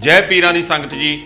ਜੈ ਪੀਰਾਂ ਦੀ ਸੰਗਤ ਜੀ,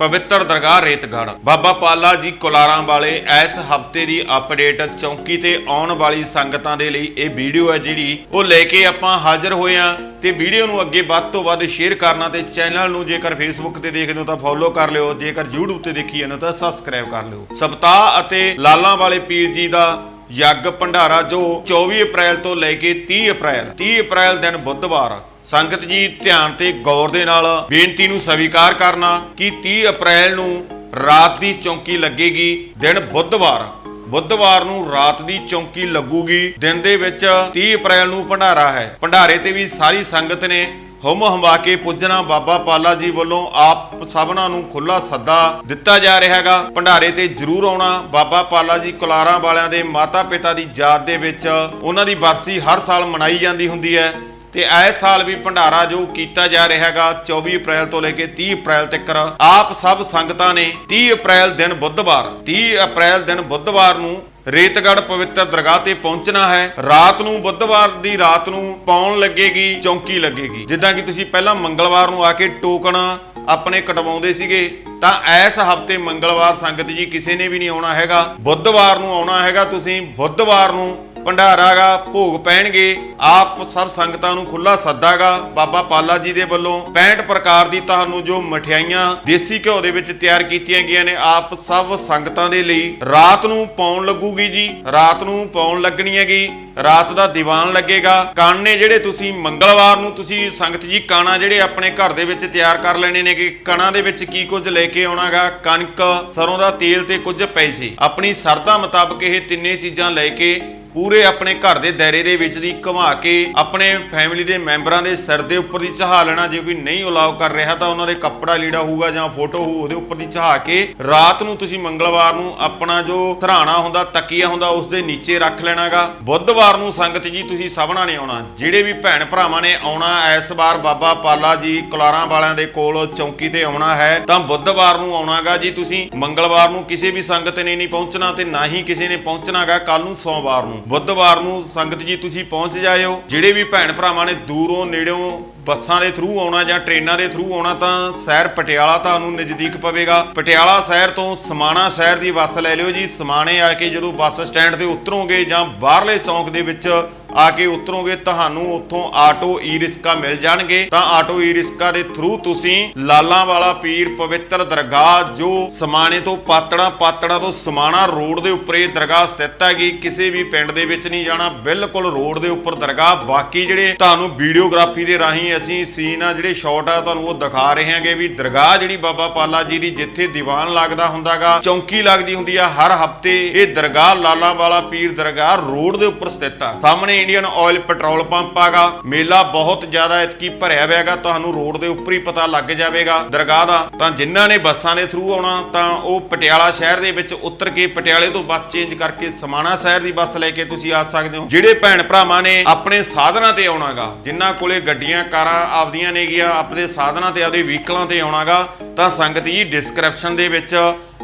ਪਵਿੱਤਰ ਦਰਗਾਹ ਰੇਤਗੜ੍ਹ ਬਾਬਾ ਪਾਲਾ ਜੀ ਕੋਲਾਰਾਂ ਵਾਲੇ ਇਸ ਹਫ਼ਤੇ ਦੀ ਅਪਡੇਟ ਚੌਂਕੀ ਤੇ ਆਉਣ ਵਾਲੀ ਸੰਗਤਾਂ ਦੇ ਲਈ ਇਹ ਵੀਡੀਓ ਹੈ ਜਿਹੜੀ ਉਹ ਲੈ ਕੇ ਆਪਾਂ ਹਾਜ਼ਰ ਹੋਏ ਆ ਤੇ ਵੀਡੀਓ ਨੂੰ ਅੱਗੇ ਵੱਧ ਤੋਂ ਵੱਧ ਸ਼ੇਅਰ ਕਰਨਾ ਤੇ ਚੈਨਲ ਨੂੰ ਜੇਕਰ ਫੇਸਬੁੱਕ ਤੇ ਦੇਖਦੇ ਹੋ ਤਾਂ ਫੋਲੋ ਕਰ ਲਿਓ, ਜੇਕਰ YouTube ਤੇ ਦੇਖੀ ਜਾਂਦੇ ਹੋ ਤਾਂ ਸਬਸਕ੍ਰਾਈਬ ਕਰ ਲਿਓ। ਸਪਤਾਹ ਅਤੇ ਲਾਲਾਂ ਵਾਲੇ ਪੀਰ ਜੀ ਦਾ ਯੱਗ ਭੰਡਾਰਾ ਜੋ 24 ਅਪ੍ਰੈਲ ਤੋਂ ਲੈ ਕੇ 30 ਅਪ੍ਰੈਲ 30 ਅਪ੍ਰੈਲ ਦਿਨ ਬੁੱਧਵਾਰ ਸੰਗਤ ਜੀ ਧਿਆਨ ਤੇ ਗੌਰ ਦੇ ਨਾਲ ਬੇਨਤੀ ਨੂੰ ਸਵੀਕਾਰ ਕਰਨਾ ਕਿ 30 ਅਪ੍ਰੈਲ ਨੂੰ ਰਾਤ ਦੀ ਚੌਂਕੀ ਲੱਗੇਗੀ, ਦਿਨ ਬੁੱਧਵਾਰ। ਬੁੱਧਵਾਰ ਨੂੰ ਰਾਤ ਦੀ ਚੌਂਕੀ ਲੱਗੂਗੀ, ਦਿਨ ਦੇ ਵਿੱਚ 30 ਅਪ੍ਰੈਲ ਨੂੰ ਭੰਡਾਰਾ ਹੈ। ਭੰਡਾਰੇ ਤੇ ਵੀ ਸਾਰੀ ਸੰਗਤ ਨੇ ਹੁਮ ਹਮਾ ਕੇ ਪੁੱਜਣਾ। ਬਾਬਾ ਪਾਲਾ ਜੀ ਵੱਲੋਂ ਆਪ ਸਭਨਾਂ ਨੂੰ ਖੁੱਲਾ ਸੱਦਾ ਦਿੱਤਾ ਜਾ ਰਿਹਾ ਹੈਗਾ। ਭੰਡਾਰੇ ਤੇ ਜਰੂਰ ਆਉਣਾ। ਬਾਬਾ ਪਾਲਾ ਜੀ ਕੁਲਾਰਾਂ ਵਾਲਿਆਂ ਦੇ ਮਾਤਾ ਪਿਤਾ ਦੀ ਯਾਦ ਦੇ ਵਿੱਚ ਉਹਨਾਂ ਦੀ ਬਰਸੀ ਹਰ ਸਾਲ ਮਨਾਈ ਜਾਂਦੀ ਹੁੰਦੀ ਹੈ। ਤੇ ਇਸ ਸਾਲ ਵੀ ਭੰਡਾਰਾ ਜੋ ਕੀਤਾ ਜਾ ਰਿਹਾ ਹੈਗਾ 24 ਅਪ੍ਰੈਲ ਤੋਂ ਲੈ ਕੇ 30 ਅਪ੍ਰੈਲ ਤੱਕ, ਆਪ ਸਭ ਸੰਗਤਾਂ ਨੇ 30 ਅਪ੍ਰੈਲ ਦਿਨ ਬੁੱਧਵਾਰ 30 ਅਪ੍ਰੈਲ ਦਿਨ ਬੁੱਧਵਾਰ ਨੂੰ ਰੇਤਗੜ੍ਹ ਪਵਿੱਤਰ ਦਰਗਾਹ ਤੇ ਪਹੁੰਚਣਾ ਹੈ। ਰਾਤ ਨੂੰ ਬੁੱਧਵਾਰ ਦੀ ਰਾਤ ਨੂੰ ਪਾਉਣ ਲੱਗੇਗੀ, ਚੌਂਕੀ ਲੱਗੇਗੀ। ਜਿੱਦਾਂ ਕਿ ਤੁਸੀਂ ਪਹਿਲਾਂ ਮੰਗਲਵਾਰ ਨੂੰ ਆ ਕੇ ਟੋਕਨ ਆਪਣੇ ਕਟਵਾਉਂਦੇ ਸੀਗੇ, ਤਾਂ ਇਸ ਹਫ਼ਤੇ ਮੰਗਲਵਾਰ ਸੰਗਤ ਜੀ ਕਿਸੇ ਨੇ ਵੀ ਨਹੀਂ ਆਉਣਾ ਹੈਗਾ। ਬੁੱਧਵਾਰ ਨੂੰ ਆਉਣਾ ਹੈਗਾ, ਤੁਸੀਂ ਬੁੱਧਵਾਰ ਨੂੰ ਭੰਡਾਰਾਗਾ ਭੋਗ ਪੈਣਗੇ, ਆਪ ਸਭ ਸੰਗਤਾਂ ਨੂੰ ਖੁੱਲਾ ਸੱਦਾਗਾ। ਬਾਬਾ ਪਾਲਾ ਜੀ ਦੇ ਵੱਲੋਂ 65 ਪ੍ਰਕਾਰ ਦੀ ਤੁਹਾਨੂੰ ਜੋ ਮਠਿਆਈਆਂ ਦੇਸੀ ਘਿਓ ਦੇ ਵਿੱਚ ਤਿਆਰ ਕੀਤੀਆਂ ਗਈਆਂ ਨੇ, ਆਪ ਸਭ ਸੰਗਤਾਂ ਦੇ ਲਈ ਰਾਤ ਨੂੰ ਪਾਉਣ ਲੱਗੂਗੀ ਜੀ। ਰਾਤ ਨੂੰ ਪਾਉਣ ਲੱਗਣੀ ਹੈਗੀ, ਰਾਤ ਦਾ ਦੀਵਾਨ ਲੱਗੇਗਾ। ਕਣ ਜਿਹੜੇ ਤੁਸੀਂ ਮੰਗਲਵਾਰ ਨੂੰ ਤੁਸੀਂ ਸੰਗਤ ਜੀ ਕਾਣਾ ਜਿਹੜੇ ਆਪਣੇ ਘਰ ਦੇ ਵਿੱਚ ਤਿਆਰ ਕਰ ਲੈਣੇ ਨੇ ਕਿ ਕਣਾਂ ਦੇ ਵਿੱਚ ਕੀ ਕੁਝ ਲੈ ਕੇ ਆਉਣਾਗਾ? ਕਣਕ, ਸਰੋਂ ਦਾ ਤੇਲ ਤੇ ਕੁਝ ਪੈਸੇ। ਆਪਣੀ ਸਰਦਾ ਮੁਤਾਬਕ ਇਹ ਤਿੰਨੇ ਚੀਜ਼ਾਂ ਲੈ ਕੇ ਪੂਰੇ ਆਪਣੇ ਘਰ ਦੇ ਦਾਇਰੇ ਦੇ ਵਿੱਚ ਦੀ ਘੁਮਾ ਕੇ ਆਪਣੇ ਫੈਮਿਲੀ ਦੇ ਮੈਂਬਰਾਂ ਦੇ ਸਿਰ ਦੇ ਉੱਪਰ ਦੀ ਚਹਾ ਲੈਣਾ, ਜੇ ਕੋਈ ਨਹੀਂ ਅਲਾਉ ਕਰ ਰਿਹਾ ਤਾਂ ਉਹਨਾਂ ਦੇ ਕੱਪੜਾ ਲੀੜਾ ਹੋਊਗਾ ਜਾਂ ਫੋਟੋ ਹੋਊ, ਉਹਦੇ ਉੱਪਰ ਦੀ ਚਹਾ ਕੇ ਰਾਤ ਨੂੰ ਤੁਸੀਂ ਮੰਗਲਵਾਰ ਨੂੰ ਆਪਣਾ ਜੋ ਧਰਾਣਾ ਹੁੰਦਾ, ਤਕੀਆ ਹੁੰਦਾ, ਉਸ ਦੇ ਨੀਚੇ ਰੱਖ ਲੈਣਾਗਾ। ਬੁੱਧਵਾਰ ਨੂੰ ਸੰਗਤ ਜੀ, ਤੁਸੀਂ ਸਭਨਾ ਨੇ ਆਉਣਾ। ਜਿਹੜੇ ਵੀ ਭੈਣ ਭਰਾਵਾਂ ਨੇ ਆਉਣਾ, ਇਸ ਵਾਰ ਬਾਬਾ ਪਾਲਾ ਜੀ ਕੁਲਾਰਾਂ ਵਾਲਿਆਂ ਦੇ ਕੋਲ ਚੌਂਕੀ ਤੇ ਆਉਣਾ ਹੈ, ਤਾਂ ਬੁੱਧਵਾਰ ਨੂੰ ਆਉਣਾਗਾ ਜੀ ਤੁਸੀਂ। ਮੰਗਲਵਾਰ ਨੂੰ ਕਿਸੇ ਵੀ ਸੰਗਤ ਨੇ ਨਹੀਂ ਪਹੁੰਚਣਾ ਤੇ ਨਾ ਹੀ ਕਿਸੇ ਨੇ ਪਹੁੰਚਣਾਗਾ ਕੱਲ ਨੂੰ ਸੋਮਵਾਰ ਨੂੰ। ਬੁੱਧਵਾਰ ਨੂੰ ਸੰਗਤ ਜੀ ਤੁਸੀਂ ਪਹੁੰਚ ਜਾਇਓ। ਜਿਹੜੇ ਵੀ ਭੈਣ ਭਰਾਵਾਂ ਨੇ ਦੂਰੋਂ, ਨੇੜਿਓਂ ਬੱਸਾਂ ਦੇ ਥਰੂ ਆਉਣਾ ਜਾਂ ਟ੍ਰੇਨਾਂ ਦੇ ਥਰੂ ਆਉਣਾ ਤਾਂ ਸ਼ਹਿਰ ਪਟਿਆਲਾ ਤੁਹਾਨੂੰ ਨਜ਼ਦੀਕ ਪਵੇਗਾ। ਪਟਿਆਲਾ ਸ਼ਹਿਰ ਤੋਂ ਸਮਾਣਾ ਸ਼ਹਿਰ ਦੀ ਬੱਸ ਲੈ ਲਿਓ ਜੀ। ਸਮਾਣੇ ਆ ਕੇ ਜਦੋਂ ਬੱਸ ਸਟੈਂਡ ਤੇ ਉਤਰੋਗੇ ਜਾਂ ਬਾਹਰਲੇ ਚੌਂਕ ਦੇ ਵਿੱਚ ਆ ਕੇ ਉਤਰੋਗੇ, ਤੁਹਾਨੂੰ ਉੱਥੋਂ ਆਟੋ ਈ ਰਿਸਕਾ ਮਿਲ ਜਾਣਗੇ। ਤਾਂ ਆਟੋ ਈ ਰਿਸਕਾ ਦੇ ਥਰੂ ਤੁਸੀਂ ਲਾਲਾਂ ਵਾਲਾ ਪੀਰ, ਪਵਿੱਤਰ ਦਰਗਾਹ, ਜੋ ਸਮਾਣੇ ਤੋਂ ਪਾਤੜਾ ਪਾਤੜਾ ਤੋਂ ਸਮਾਣਾ ਰੋਡ ਦੇ ਉੱਪਰ ਇਹ ਦਰਗਾਹ ਸਥਿਤ ਹੈਗੀ, ਕਿਸੇ ਵੀ ਪਿੰਡ ਦੇ ਵਿੱਚ ਨਹੀਂ ਜਾਣਾ, ਬਿਲਕੁਲ ਰੋਡ ਦੇ ਉੱਪਰ ਦਰਗਾਹ। ਬਾਕੀ ਜਿਹੜੇ ਤੁਹਾਨੂੰ ਵੀਡੀਓਗ੍ਰਾਫੀ ਦੇ ਰਾਹੀਂ ਅਸੀਂ ਸੀਨ ਆ, ਜਿਹੜੇ ਸ਼ਾਟ ਆ, ਤੁਹਾਨੂੰ ਉਹ ਦਿਖਾ ਰਹੇ ਹਾਂਗੇ ਵੀ ਦਰਗਾਹ ਜਿਹੜੀ ਬਾਬਾ ਪਾਲਾ ਜੀ ਦੀ ਜਿੱਥੇ ਦੀਵਾਨ ਲੱਗਦਾ ਹੁੰਦਾਗਾ, ਚੌਂਕੀ ਲੱਗਦੀ ਹੁੰਦੀ ਆ, ਹਰ ਹਫ਼ਤੇ ਇਹ ਦਰਗਾਹ ਲਾਲਾਂ ਵਾਲਾ ਪੀਰ ਦਰਗਾਹ ਰੋਡ ਦੇ ਉੱਪਰ ਸਥਿਤ ਆ। ਸਾਹਮਣੇ ਇੰਡੀਅਨ ਆਇਲ ਪੈਟਰੋਲ ਪੰਪ ਆਗਾ। ਮੇਲਾ ਬਹੁਤ ਜ਼ਿਆਦਾ ਇਤਕੀ ਭਰਿਆ ਹੋਇਆ ਤੁਹਾਨੂੰ ਰੋਡ ਦੇ ਉੱਪਰ ਹੀ ਪਤਾ ਲੱਗ ਜਾਵੇਗਾ। ਦਰਗਾਹ ਦਾ। ਤਾਂ ਜਿਨ੍ਹਾਂ ਨੇ ਬੱਸਾਂ ਦੇ ਥਰੂ ਆਉਣਾ, ਤਾਂ ਉਹ ਪਟਿਆਲਾ ਸ਼ਹਿਰ ਦੇ ਵਿੱਚ ਉਤਰ ਕੇ ਪਟਿਆਲੇ ਤੋਂ ਬੱਸ ਚੇਂਜ ਕਰਕੇ ਸਮਾਣਾ ਸ਼ਹਿਰ ਦੀ ਬੱਸ ਲੈ ਕੇ ਤੁਸੀਂ ਆ ਸਕਦੇ ਹੋ। ਜਿਹੜੇ ਭੈਣ ਭਰਾਵਾਂ ਨੇ ਆਪਣੇ ਸਾਧਨਾਂ ਤੇ ਆਉਣਾਗਾ, ਜਿਨ੍ਹਾਂ ਕੋਲੇ ਗੱਡੀਆਂ, ਕਾਰਾਂ ਆਪਦੀਆਂ ਨੇਗੀਆਂ, ਆਪਣੇ ਸਾਧਨਾਂ ਤੇ ਆਪਦੇ ਵਹੀਕਲਾਂ ਤੇ ਆਉਣਾਗਾ, ਤਾਂ ਸੰਗਤ ਜੀ ਡਿਸਕ੍ਰਿਪਸ਼ਨ ਦੇ ਵਿੱਚ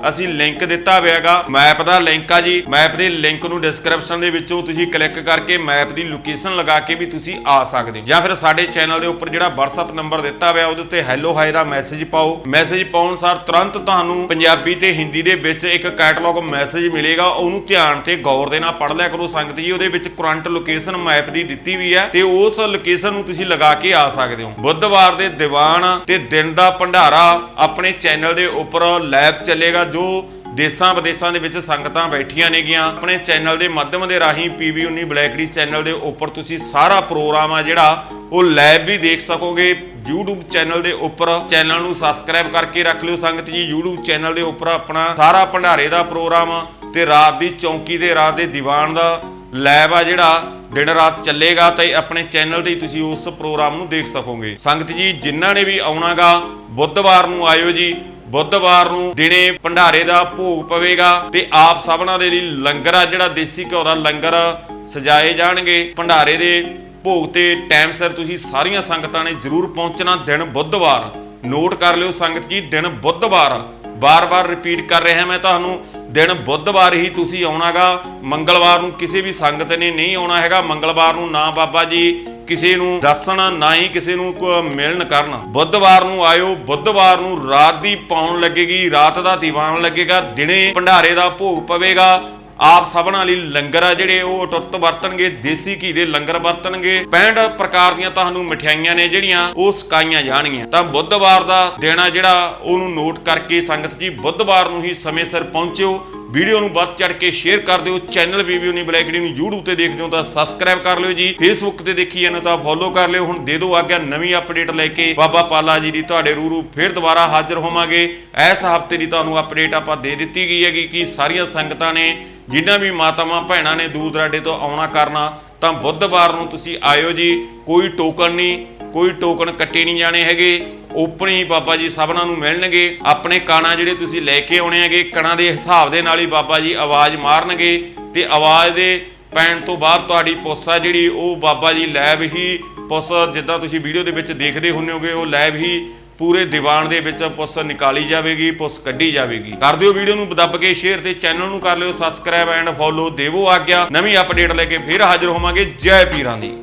ਅਸੀਂ ਲਿੰਕ ਦਿੱਤਾ ਹੋਇਆਗਾ ਮੈਪ ਦਾ ਲਿੰਕ ਆ ਜੀ। ਮੈਪ ਦੇ ਲਿੰਕ ਨੂੰ ਡਿਸਕ੍ਰਿਪਸ਼ਨ ਦੇ ਵਿੱਚੋਂ ਤੁਸੀਂ ਕਲਿੱਕ ਕਰਕੇ ਮੈਪ ਦੀ ਲੋਕੇਸ਼ਨ ਲਗਾ ਕੇ ਵੀ ਤੁਸੀਂ ਆ ਸਕਦੇ ਹੋ। ਜਾਂ ਫਿਰ ਸਾਡੇ ਚੈਨਲ ਦੇ ਉੱਪਰ ਜਿਹੜਾ WhatsApp ਨੰਬਰ ਦਿੱਤਾ ਹੋਇਆ, ਉਹਦੇ ਉੱਤੇ ਹੈਲੋ ਹਾਈ ਦਾ ਮੈਸੇਜ ਪਾਓ। ਮੈਸੇਜ ਪਾਉਣ ਸਾਰ ਤੁਰੰਤ ਤੁਹਾਨੂੰ ਪੰਜਾਬੀ ਤੇ ਹਿੰਦੀ ਦੇ ਵਿੱਚ ਇੱਕ ਕੈਟਲੌਗ ਮੈਸੇਜ ਮਿਲੇਗਾ। ਉਹਨੂੰ ਧਿਆਨ ਤੇ ਗੌਰ ਦੇ ਨਾਲ ਪੜ੍ਹ ਲਿਆ ਕਰੋ ਸੰਗਤ ਜੀ। ਉਹਦੇ ਵਿੱਚ ਕਰੰਟ ਲੋਕੇਸ਼ਨ ਮੈਪ ਦੀ ਦਿੱਤੀ ਵੀ ਹੈ ਤੇ ਉਸ ਲੋਕੇਸ਼ਨ ਨੂੰ ਤੁਸੀਂ ਲਗਾ ਕੇ ਆ ਸਕਦੇ ਹੋ। ਬੁੱਧਵਾਰ ਦੇ ਦੀਵਾਨ ਤੇ ਦਿਨ ਦਾ ਭੰਡਾਰਾ ਆਪਣੇ ਚੈਨਲ ਦੇ ਉੱਪਰ ਲਾਈਵ ਚੱਲੇਗਾ। ਜੋ ਦੇਸ਼ਾਂ ਵਿਦੇਸ਼ਾਂ ਦੇ ਵਿੱਚ ਸੰਗਤਾਂ ਬੈਠੀਆਂ ਨੇਗੀਆਂ, ਆਪਣੇ ਚੈਨਲ ਦੇ ਮਾਧਿਅਮ ਦੇ ਰਾਹੀਂ PV19 ਬਲੈਕਡੀ ਚੈਨਲ ਦੇ ਉੱਪਰ ਤੁਸੀਂ ਸਾਰਾ ਪ੍ਰੋਗਰਾਮ ਆ ਜਿਹੜਾ, ਉਹ ਲਾਈਵ ਵੀ ਦੇਖ ਸਕੋਗੇ। YouTube ਚੈਨਲ ਦੇ ਉੱਪਰ ਚੈਨਲ ਨੂੰ ਸਬਸਕ੍ਰਾਈਬ ਕਰਕੇ ਰੱਖ ਲਿਓ ਸੰਗਤ ਜੀ। YouTube ਚੈਨਲ ਦੇ ਉੱਪਰ ਆਪਣਾ ਸਾਰਾ ਭੰਡਾਰੇ ਦਾ ਪ੍ਰੋਗਰਾਮ ਤੇ ਰਾਤ ਦੀ ਚੌਂਕੀ ਦੇ, ਰਾਤ ਦੇ ਦੀਵਾਨ ਦਾ ਲਾਈਵ ਆ ਜਿਹੜਾ, ਦਿਨ ਰਾਤ ਚੱਲੇਗਾ ਤੇ ਆਪਣੇ ਚੈਨਲ ਤੇ ਹੀ ਤੁਸੀਂ ਉਸ ਪ੍ਰੋਗਰਾਮ ਨੂੰ ਦੇਖ ਸਕੋਗੇ। ਸੰਗਤ ਜੀ, ਜਿਨ੍ਹਾਂ ਨੇ ਵੀ ਆਉਣਾਗਾ, ਬੁੱਧਵਾਰ ਨੂੰ ਆਇਓ ਜੀ। ਬੁੱਧਵਾਰ ਨੂੰ ਦਿਨੇ ਭੰਡਾਰੇ ਦਾ ਭੋਗ ਪਵੇਗਾ ਤੇ ਆਪ ਸਭਨਾਂ ਦੇ ਲਈ ਲੰਗਰ ਆ, ਜਿਹੜਾ ਦੇਸੀ ਘਿਓ ਦਾ ਲੰਗਰ ਸਜਾਏ ਜਾਣਗੇ। ਭੰਡਾਰੇ ਦੇ ਭੋਗ ਤੇ ਟਾਈਮ ਸਿਰ ਤੁਸੀਂ ਸਾਰੀਆਂ ਸੰਗਤਾਂ ਨੇ ਜ਼ਰੂਰ ਪਹੁੰਚਣਾ। ਦਿਨ ਬੁੱਧਵਾਰ ਨੋਟ ਕਰ ਲਿਓ ਸੰਗਤ ਜੀ, ਦਿਨ ਬੁੱਧਵਾਰ। ਬਾਰ-ਬਾਰ ਰਿਪੀਟ ਕਰ ਰਿਹਾ ਮੈਂ ਤੁਹਾਨੂੰ। ਦਿਨ ਬੁੱਧਵਾਰ ਹੀ ਤੁਸੀਂ ਆਉਣਾਗਾ। ਮੰਗਲਵਾਰ ਨੂੰ ਕਿਸੇ ਵੀ ਸੰਗਤ ਨੇ ਨਹੀਂ ਆਉਣਾ ਹੈਗਾ। ਮੰਗਲਵਾਰ ਨੂੰ ਨਾ ਬਾਬਾ ਜੀ ਕਿਸੇ ਨੂੰ ਦੱਸਣ, ਨਾ ਹੀ ਕਿਸੇ ਨੂੰ ਕੋ- ਮਿਲਣ ਕਰਨ। ਬੁੱਧਵਾਰ ਨੂੰ ਆਇਓ, ਬੁੱਧਵਾਰ ਨੂੰ ਰਾਤ ਦੀ ਪਾਉਣ ਲੱਗੇਗੀ, ਰਾਤ ਦਾ ਦੀਵਾਨ ਲੱਗੇਗਾ, ਦਿਨੇ ਭੰਡਾਰੇ ਦਾ ਭੋਗ ਪਵੇਗਾ। ਆਪ ਸਭਨਾਂ ਲਈ ਲੰਗਰ ਆ ਜਿਹੜੇ, ਉਹ ਅਟੁੱਟ ਵਰਤਣਗੇ, ਦੇਸੀ ਘੀ ਦੇ ਲੰਗਰ ਵਰਤਣਗੇ। 65 ਪ੍ਰਕਾਰ ਦੀਆਂ ਤੁਹਾਨੂੰ ਮਠਿਆਈਆਂ ਨੇ ਜਿਹੜੀਆਂ, ਉਹ ਸਕਾਈਆਂ ਜਾਣਗੀਆਂ। ਤਾਂ ਬੁੱਧਵਾਰ ਦਾ ਦਿਨ ਆ ਜਿਹੜਾ, ਉਹਨੂੰ ਨੋਟ ਕਰਕੇ ਸੰਗਤ ਜੀ, ਬੁੱਧਵਾਰ ਨੂੰ ਹੀ ਸਮੇਂ ਸਿਰ ਪਹੁੰਚਿਓ। ਵੀਡੀਓ ਨੂੰ ਵੱਧ ਚੜ ਕੇ ਸ਼ੇਅਰ ਕਰ ਦਿਓ। ਚੈਨਲ ਵੀਵੀਓ ਨਹੀਂ ਬਲੈਕਡੀ ਨੂੰ YouTube ਤੇ ਦੇਖਦੇ ਹੋ ਤਾਂ ਸਬਸਕ੍ਰਾਈਬ ਕਰ ਲਿਓ ਜੀ। Facebook ਤੇ ਦੇਖੀ ਜਾਂਦੇ ਤਾਂ ਫੋਲੋ ਕਰ ਲਿਓ। ਹੁਣ ਦੇ ਦਿਓ ਆਗਿਆ ਨਵੀਂ ਅਪਡੇਟ ਲੈ ਕੇ ਬਾਬਾ ਪਾਲਾ ਜੀ ਦੀ ਤੁਹਾਡੇ ਰੂਰੂ ਫਿਰ ਦੁਬਾਰਾ ਹਾਜ਼ਰ ਹੋਵਾਂਗੇ। ਇਸ ਹਫ਼ਤੇ ਦੀ ਤੁਹਾਨੂੰ ਅਪਡੇਟ ਆਪਾਂ ਦੇ ਦਿੱਤੀ ਗਈ ਹੈਗੀ ਕਿ ਸਾਰੀਆਂ ਸੰਗਤਾਂ ਨੇ ਜਿਨ੍ਹਾਂ ਵੀ ਮਾਤਾਵਾਂ ਭੈਣਾਂ ਨੇ ਦੂਰ ਦਰਾਡੇ ਤੋਂ ਆਉਣਾ ਕਰਨਾ, ਤਾਂ ਬੁੱਧਵਾਰ ਨੂੰ ਤੁਸੀਂ ਆਇਓ ਜੀ। ਕੋਈ ਟੋਕਨ ਨਹੀਂ, ਕੋਈ ਟੋਕਨ ਕੱਟੇ ਨਹੀਂ ਜਾਣੇ ਹੈਗੇ। ਓਪਨ ਹੀ ਬਾਬਾ ਜੀ ਸਭਨਾਂ ਨੂੰ ਮਿਲਣਗੇ। ਆਪਣੇ ਕਾਣਾ ਜਿਹੜੇ ਤੁਸੀਂ ਲੈ ਕੇ ਆਉਣੇ ਹੈਗੇ, ਕਣਾ ਦੇ ਹਿਸਾਬ ਦੇ ਨਾਲ ਹੀ ਬਾਬਾ ਜੀ ਆਵਾਜ਼ ਮਾਰਨਗੇ ਤੇ ਆਵਾਜ਼ ਦੇ ਪੈਣ ਤੋਂ ਬਾਅਦ ਤੁਹਾਡੀ ਪੁੱਸ ਆ ਜਿਹੜੀ, ਉਹ ਬਾਬਾ ਜੀ ਲੈਬ ਹੀ ਪੁੱਸ ਜਿੱਦਾਂ ਤੁਸੀਂ ਵੀਡੀਓ ਦੇ ਵਿੱਚ ਦੇਖਦੇ ਹੁੰਦੇ ਹੋਗੇ, ਉਹ ਲੈਬ ਹੀ ਪੂਰੇ ਦੀਵਾਨ ਦੇ ਵਿੱਚ ਪੁੱਸ ਨਿਕਾਲੀ ਜਾਵੇਗੀ ਪੁੱਸ ਕੱਢੀ ਜਾਵੇਗੀ। ਕਰ ਦਿਓ ਵੀਡੀਓ ਨੂੰ ਦੱਬ ਕੇ ਸ਼ੇਅਰ ਤੇ ਚੈਨਲ ਨੂੰ ਕਰ ਲਿਓ ਸਬਸਕ੍ਰਾਈਬ ਐਂਡ ਫੋਲੋ ਦੇਵੋ ਆਗਿਆ। ਨਵੀਂ ਅਪਡੇਟ ਲੈ ਕੇ ਫਿਰ ਹਾਜ਼ਰ ਹੋਵਾਂਗੇ। ਜੈ ਪੀਰਾਂ ਦੀ।